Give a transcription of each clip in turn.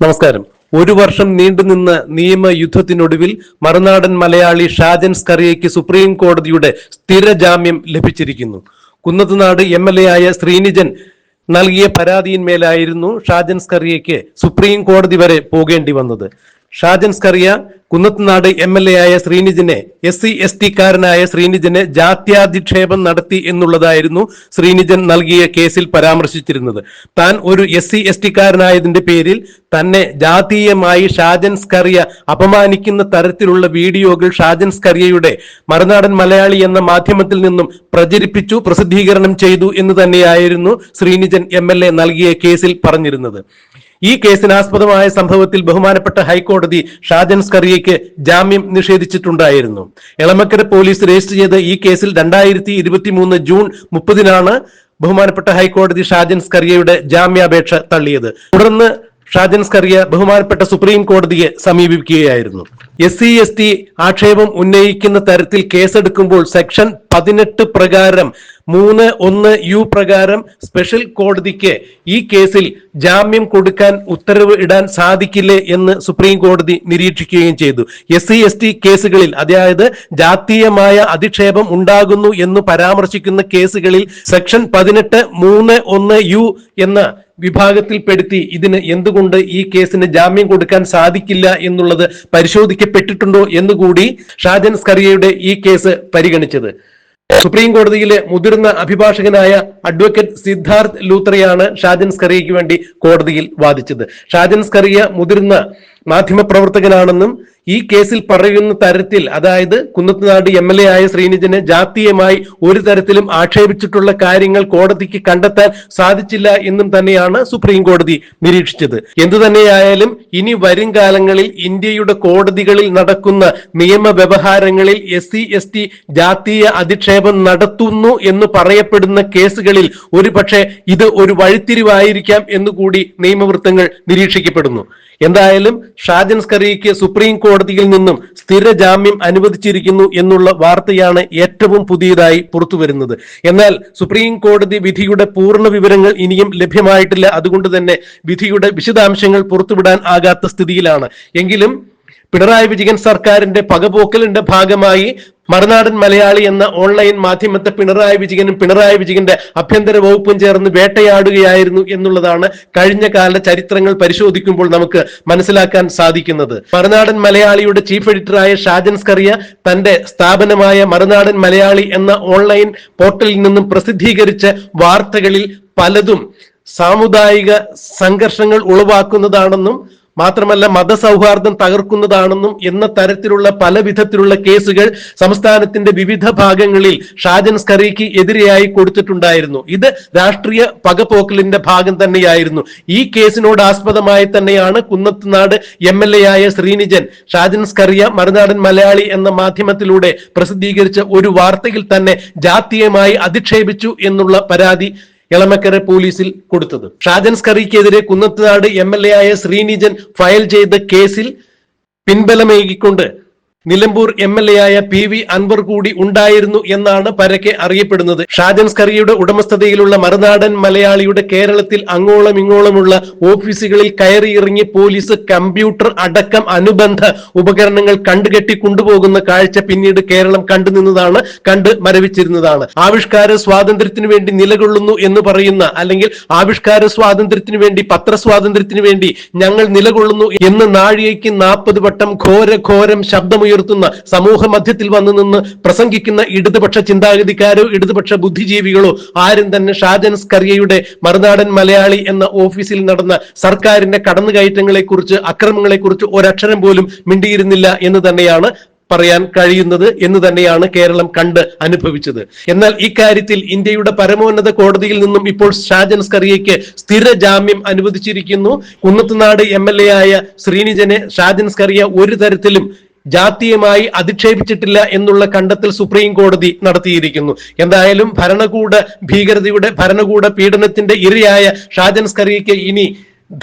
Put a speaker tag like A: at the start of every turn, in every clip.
A: നമസ്കാരം. ഒരു വർഷം നീണ്ടുനിന്ന നിയമയുദ്ധത്തിനൊടുവിൽ മറുനാടൻ മലയാളി ഷാജൻ സ്കറിയയ്ക്ക് സുപ്രീം കോടതിയുടെ സ്ഥിര ജാമ്യം ലഭിച്ചിരിക്കുന്നു. കുന്നത്തുനാട് എം എൽ എ ആയ ശ്രീനിജൻ നൽകിയ പരാതിയിന്മേലായിരുന്നു ഷാജൻ സ്കറിയയ്ക്ക് സുപ്രീം കോടതി വരെ പോകേണ്ടി വന്നത്. Shajan Skaria Kunnathunad M L A ആയ ശ്രീനിജിനെ എസ് സി എസ് ടിക്കാരനായ ശ്രീനിജിനെ ജാത്യാധിക്ഷേപം നടത്തി എന്നുള്ളതായിരുന്നു ശ്രീനിജൻ നൽകിയ കേസിൽ പരാമർശിച്ചിരുന്നത്. താൻ ഒരു എസ് സി എസ് ടിക്കാരനായതിന്റെ പേരിൽ തന്നെ ജാതീയമായി ഷാജൻ സ്കറിയ അപമാനിക്കുന്ന തരത്തിലുള്ള വീഡിയോകൾ ഷാജൻ സ്കറിയയുടെ മറുനാടൻ മലയാളി എന്ന മാധ്യമത്തിൽ നിന്നും പ്രചരിപ്പിച്ചു പ്രസിദ്ധീകരണം ചെയ്തു എന്ന് തന്നെയായിരുന്നു ശ്രീനിജൻ എം നൽകിയ കേസിൽ പറഞ്ഞിരുന്നത്. ഈ കേസിനാസ്പദമായ സംഭവത്തിൽ ബഹുമാനപ്പെട്ട ഹൈക്കോടതി ഷാജൻ സ്കറിയയ്ക്ക് ജാമ്യം നിഷേധിച്ചിട്ടുണ്ടായിരുന്നു. എളമക്കര പോലീസ് രജിസ്റ്റർ ചെയ്ത ഈ കേസിൽ രണ്ടായിരത്തി ഇരുപത്തി മൂന്ന് ജൂൺ മുപ്പതിനാണ് ബഹുമാനപ്പെട്ട ഹൈക്കോടതി ഷാജൻ സ്കറിയയുടെ ജാമ്യാപേക്ഷ തള്ളിയത്. തുടർന്ന് ഷാജൻ സ്കറിയ ബഹുമാനപ്പെട്ട സുപ്രീം കോടതിയെ സമീപിക്കുകയായിരുന്നു. എസ് സി എസ് ടി ആക്ഷേപം ഉന്നയിക്കുന്ന തരത്തിൽ കേസെടുക്കുമ്പോൾ സെക്ഷൻ പതിനെട്ട് പ്രകാരം മൂന്ന് ഒന്ന് യു പ്രകാരം സ്പെഷ്യൽ കോടതിക്ക് ഈ കേസിൽ ജാമ്യം കൊടുക്കാൻ ഉത്തരവ് ഇടാൻ സാധിക്കില്ലേ എന്ന് സുപ്രീം കോടതി നിരീക്ഷിക്കുകയും ചെയ്തു. എസ് സി എസ് ടി കേസുകളിൽ അതായത് ജാതീയമായ അധിക്ഷേപം ഉണ്ടാകുന്നു എന്ന് പരാമർശിക്കുന്ന കേസുകളിൽ സെക്ഷൻ പതിനെട്ട് മൂന്ന് ഒന്ന് യു എന്ന വിഭാഗത്തിൽപ്പെടുത്തി ഇതിന് എന്തുകൊണ്ട് ഈ കേസിന് ജാമ്യം കൊടുക്കാൻ സാധിക്കില്ല എന്നുള്ളത് പരിശോധിക്കപ്പെട്ടിട്ടുണ്ടോ എന്നുകൂടി ഷാജൻ സ്കറിയയുടെ ഈ കേസ് പരിഗണിച്ചത്. സുപ്രീം കോടതിയിലെ മുതിർന്ന അഭിഭാഷകനായ അഡ്വക്കേറ്റ് സിദ്ധാർത്ഥ് ലൂത്രയാണ് ഷാജൻ സ്കറിയയ്ക്ക് വേണ്ടി കോടതിയിൽ വാദിച്ചത്. ഷാജൻ സ്കറിയ മുതിർന്ന മാധ്യമപ്രവർത്തകനാണെന്നും ഈ കേസിൽ പറയുന്ന തരത്തിൽ അതായത് കുന്നത്തുനാട് എം എൽ എ ആയ ശ്രീനിജനെ ജാതീയമായി ഒരു തരത്തിലും ആക്ഷേപിച്ചിട്ടുള്ള കാര്യങ്ങൾ കോടതിക്ക് കണ്ടെത്താൻ സാധിച്ചില്ല എന്നും തന്നെയാണ് സുപ്രീം കോടതി നിരീക്ഷിച്ചത്. എന്തു തന്നെയായാലും ഇനി വരും കാലങ്ങളിൽ ഇന്ത്യയുടെ കോടതികളിൽ നടക്കുന്ന നിയമ വ്യവഹാരങ്ങളിൽ എസ് സി എസ് ടി ജാതീയ അധിക്ഷേപം നടത്തുന്നു എന്ന് പറയപ്പെടുന്ന കേസുകളിൽ ഒരുപക്ഷെ ഇത് ഒരു വഴിത്തിരിവായിരിക്കാം എന്നുകൂടി നിയമവൃത്തങ്ങൾ നിരീക്ഷിക്കപ്പെടുന്നു. എന്തായാലും ഷാജൻ സ്കറിയയ്ക്ക് സുപ്രീം കോടതിയിൽ നിന്നും സ്ഥിര ജാമ്യം അനുവദിച്ചിരിക്കുന്നു എന്നുള്ള വാർത്തയാണ് ഏറ്റവും പുതിയതായി പുറത്തുവരുന്നത്. എന്നാൽ സുപ്രീം കോടതി വിധിയുടെ പൂർണ വിവരങ്ങൾ ഇനിയും ലഭ്യമായിട്ടില്ല. അതുകൊണ്ട് തന്നെ വിധിയുടെ വിശദാംശങ്ങൾ പുറത്തുവിടാൻ ആകാത്ത സ്ഥിതിയിലാണ്. എങ്കിലും പിണറായി വിജയൻ സർക്കാരിന്റെ പകപോക്കലിന്റെ ഭാഗമായി മറുനാടൻ മലയാളി എന്ന ഓൺലൈൻ മാധ്യമത്തെ പിണറായി വിജയനും പിണറായി വിജയന്റെ ആഭ്യന്തര വകുപ്പും ചേർന്ന് വേട്ടയാടുകയായിരുന്നു എന്നുള്ളതാണ് കഴിഞ്ഞ കാല ചരിത്രങ്ങൾ പരിശോധിക്കുമ്പോൾ നമുക്ക് മനസ്സിലാക്കാൻ സാധിക്കുന്നത്. മറുനാടൻ മലയാളിയുടെ ചീഫ് എഡിറ്ററായ ഷാജൻ സ്കറിയ തന്റെ സ്ഥാപനമായ മറുനാടൻ മലയാളി എന്ന ഓൺലൈൻ പോർട്ടലിൽ നിന്നും പ്രസിദ്ധീകരിച്ച വാർത്തകളിൽ പലതും സാമുദായിക സംഘർഷങ്ങൾ ഉളവാക്കുന്നതാണെന്നും മാത്രമല്ല മതസൗഹാർദ്ദം തകർക്കുന്നതാണെന്നും എന്ന തരത്തിലുള്ള പല വിധത്തിലുള്ള കേസുകൾ സംസ്ഥാനത്തിന്റെ വിവിധ ഭാഗങ്ങളിൽ ഷാജൻ സ്കറിക്ക് എതിരെയായി കൊടുത്തിട്ടുണ്ടായിരുന്നു. ഇത് രാഷ്ട്രീയ പകപോക്കലിന്റെ ഭാഗം തന്നെയായിരുന്നു. ഈ കേസിനോട് ആസ്പദമായി തന്നെയാണ് കുന്നത്തുനാട് എം എൽ എ ആയ ശ്രീനിജൻ ഷാജൻ സ്കറിയ മറുനാടൻ മലയാളി എന്ന മാധ്യമത്തിലൂടെ പ്രസിദ്ധീകരിച്ച ഒരു വാർത്തയിൽ തന്നെ ജാതീയമായി അധിക്ഷേപിച്ചു എന്നുള്ള പരാതി എളമക്കര പോലീസിൽ കൊടുത്തത്. ഷാജൻ സ്കറിക്കെതിരെ കുന്നത്തുനാട് എം എൽ എ ആയ ശ്രീനിജൻ ഫയൽ ചെയ്ത കേസിൽ പിൻബലമേകിക്കൊണ്ട് നിലമ്പൂർ എം എൽ എ ആയ പി വി അൻവർ കൂടി ഉണ്ടായിരുന്നു എന്നാണ് പരക്കെ അറിയപ്പെടുന്നത്. ഷാജൻ സ്കറിയുടെ ഉടമസ്ഥതയിലുള്ള മറുനാടൻ മലയാളിയുടെ കേരളത്തിൽ അങ്ങോളം ഇങ്ങോളമുള്ള ഓഫീസുകളിൽ കയറിയിറങ്ങി പോലീസ് കമ്പ്യൂട്ടർ അടക്കം അനുബന്ധ ഉപകരണങ്ങൾ കണ്ടുകെട്ടി കൊണ്ടുപോകുന്ന കാഴ്ച പിന്നീട് കേരളം കണ്ടുനിന്നതാണ് കണ്ട് മരവിച്ചിരുന്നതാണ്. ആവിഷ്കാര സ്വാതന്ത്ര്യത്തിനു വേണ്ടി നിലകൊള്ളുന്നു എന്ന് പറയുന്ന അല്ലെങ്കിൽ ആവിഷ്കാര സ്വാതന്ത്ര്യത്തിനു വേണ്ടി പത്രസ്വാതന്ത്ര്യത്തിന് വേണ്ടി ഞങ്ങൾ നിലകൊള്ളുന്നു എന്ന് നാഴികയ്ക്ക് നാൽപ്പത് വട്ടം ഘോര ഘോരം ശബ്ദമുയർത്തുന്ന സമൂഹ മധ്യത്തിൽ വന്നു നിന്ന് പ്രസംഗിക്കുന്ന ഇടതുപക്ഷ ചിന്താഗതിക്കാരോ ഇടതുപക്ഷ ബുദ്ധിജീവികളോ ആരും തന്നെ ഷാജൻ സ്കറിയയുടെ മറുനാടൻ മലയാളി എന്ന ഓഫീസിൽ നടന്ന സർക്കാരിന്റെ കടന്നുകയറ്റങ്ങളെക്കുറിച്ച് അക്രമങ്ങളെക്കുറിച്ച് ഒരക്ഷരം പോലും മിണ്ടിയിരുന്നില്ല എന്ന് തന്നെയാണ് പറയാൻ കഴിയുന്നത് എന്ന് തന്നെയാണ് കേരളം കണ്ട് അനുഭവിച്ചത്. എന്നാൽ ഇക്കാര്യത്തിൽ ഇന്ത്യയുടെ പരമോന്നത കോടതിയിൽ നിന്നും ഇപ്പോൾ ഷാജൻ സ്കറിയയ്ക്ക് സ്ഥിര ജാമ്യം അനുവദിച്ചിരിക്കുന്നു. കുന്നത്തുനാട് എം എൽ എ ആയ ശ്രീനിജനെ ഷാജൻ സ്കറിയ ഒരു തരത്തിലും ജാതീയമായി അധിക്ഷേപിച്ചിട്ടില്ല എന്നുള്ള കണ്ടെത്തൽ സുപ്രീം കോടതി നടത്തിയിരിക്കുന്നു. എന്തായാലും ഭരണകൂട ഭീകരതയുടെ ഭരണകൂട പീഡനത്തിന്റെ ഇരയായ ഷാജൻ സ്കറിയയ്ക്ക് ഇനി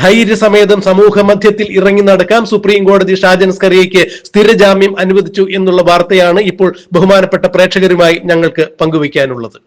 A: ധൈര്യസമേതം സമൂഹ മധ്യത്തിൽ ഇറങ്ങി നടക്കാം. സുപ്രീം കോടതി ഷാജൻ സ്കറിയയ്ക്ക് സ്ഥിര ജാമ്യം അനുവദിച്ചു എന്നുള്ള വാർത്തയാണ് ഇപ്പോൾ ബഹുമാനപ്പെട്ട പ്രേക്ഷകരുമായി ഞങ്ങൾക്ക് പങ്കുവയ്ക്കാനുള്ളത്.